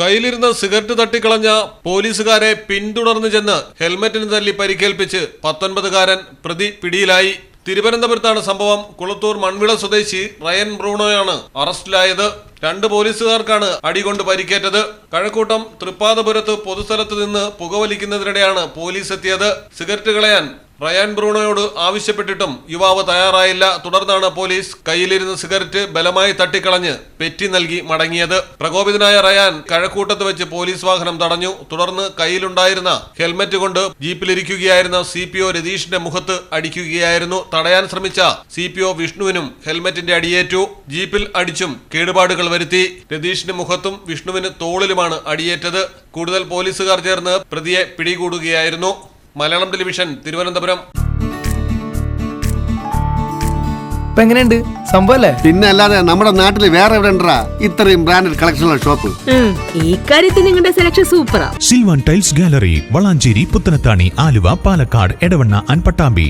കയ്യിലിരുന്ന സിഗരറ്റ് തട്ടിക്കളഞ്ഞ പോലീസുകാരെ പിന്തുടർന്നു ചെന്ന് ഹെൽമറ്റിന് തല്ലി പരിക്കേൽപ്പിച്ച് പത്തൊൻപതുകാരൻ പ്രതി പിടിയിലായി. തിരുവനന്തപുരത്താണ് സംഭവം. കുളത്തൂർ മൺവിള സ്വദേശി റയൻ ബ്രൂണോയാണ് അറസ്റ്റിലായത്. രണ്ട് പോലീസുകാർക്കാണ് അടികൊണ്ട് പരിക്കേറ്റത്. കഴക്കൂട്ടം തൃപ്പാതപുരത്ത് പൊതുസ്ഥലത്ത് നിന്ന് പുകവലിക്കുന്നതിനിടെയാണ് പോലീസ് എത്തിയത്. സിഗരറ്റ് കളയാൻ റയാൻ ബ്രൂണോയോട് ആവശ്യപ്പെട്ടിട്ടും യുവാവ് തയ്യാറായില്ല. തുടർന്നാണ് പോലീസ് കയ്യിലിരുന്ന സിഗരറ്റ് ബലമായി തട്ടിക്കളഞ്ഞ് പെറ്റി നൽകി മടങ്ങിയത്. പ്രകോപിതനായ റയാൻ കഴക്കൂട്ടത്ത് വെച്ച് പോലീസ് വാഹനം തടഞ്ഞു. തുടർന്ന് കയ്യിലുണ്ടായിരുന്ന ഹെൽമറ്റ് കൊണ്ട് ജീപ്പിലിരിക്കുകയായിരുന്ന സി പി ഒ രതീഷിന്റെ മുഖത്ത് അടിക്കുകയായിരുന്നു. തടയാൻ ശ്രമിച്ച സി പി ഒ വിഷ്ണുവിനും ഹെൽമറ്റിന്റെ അടിയേറ്റു. ജീപ്പിൽ അടിച്ചും കേടുപാടുകൾ വരുത്തി. രതീഷിന്റെ മുഖത്തും വിഷ്ണുവിന് തോളിലുമാണ് അടിയേറ്റത്. കൂടുതൽ പോലീസുകാർ ചേർന്ന് പ്രതിയെ പിടികൂടുകയായിരുന്നു. മലയാളം ടെലിവിഷൻ തിരുവനന്തപുരം. ഇപ്പൊ എങ്ങനെയുണ്ട്? സംഭവല്ലേ പിന്നെ അല്ലാതെ നമ്മുടെ നാട്ടിൽ വേറെ എവിടെ ഉണ്ടാ ഇത്രയും ബ്രാൻഡഡ് കളക്ഷനുള്ള ഷോപ്പ് ഈ കാര്യത്തിൽ നിങ്ങളുടെ സെലക്ഷൻ സൂപ്പറാ Silvan tiles gallery Valanchery Puthanathani Aluva Palakkad Edavanna and Pattambi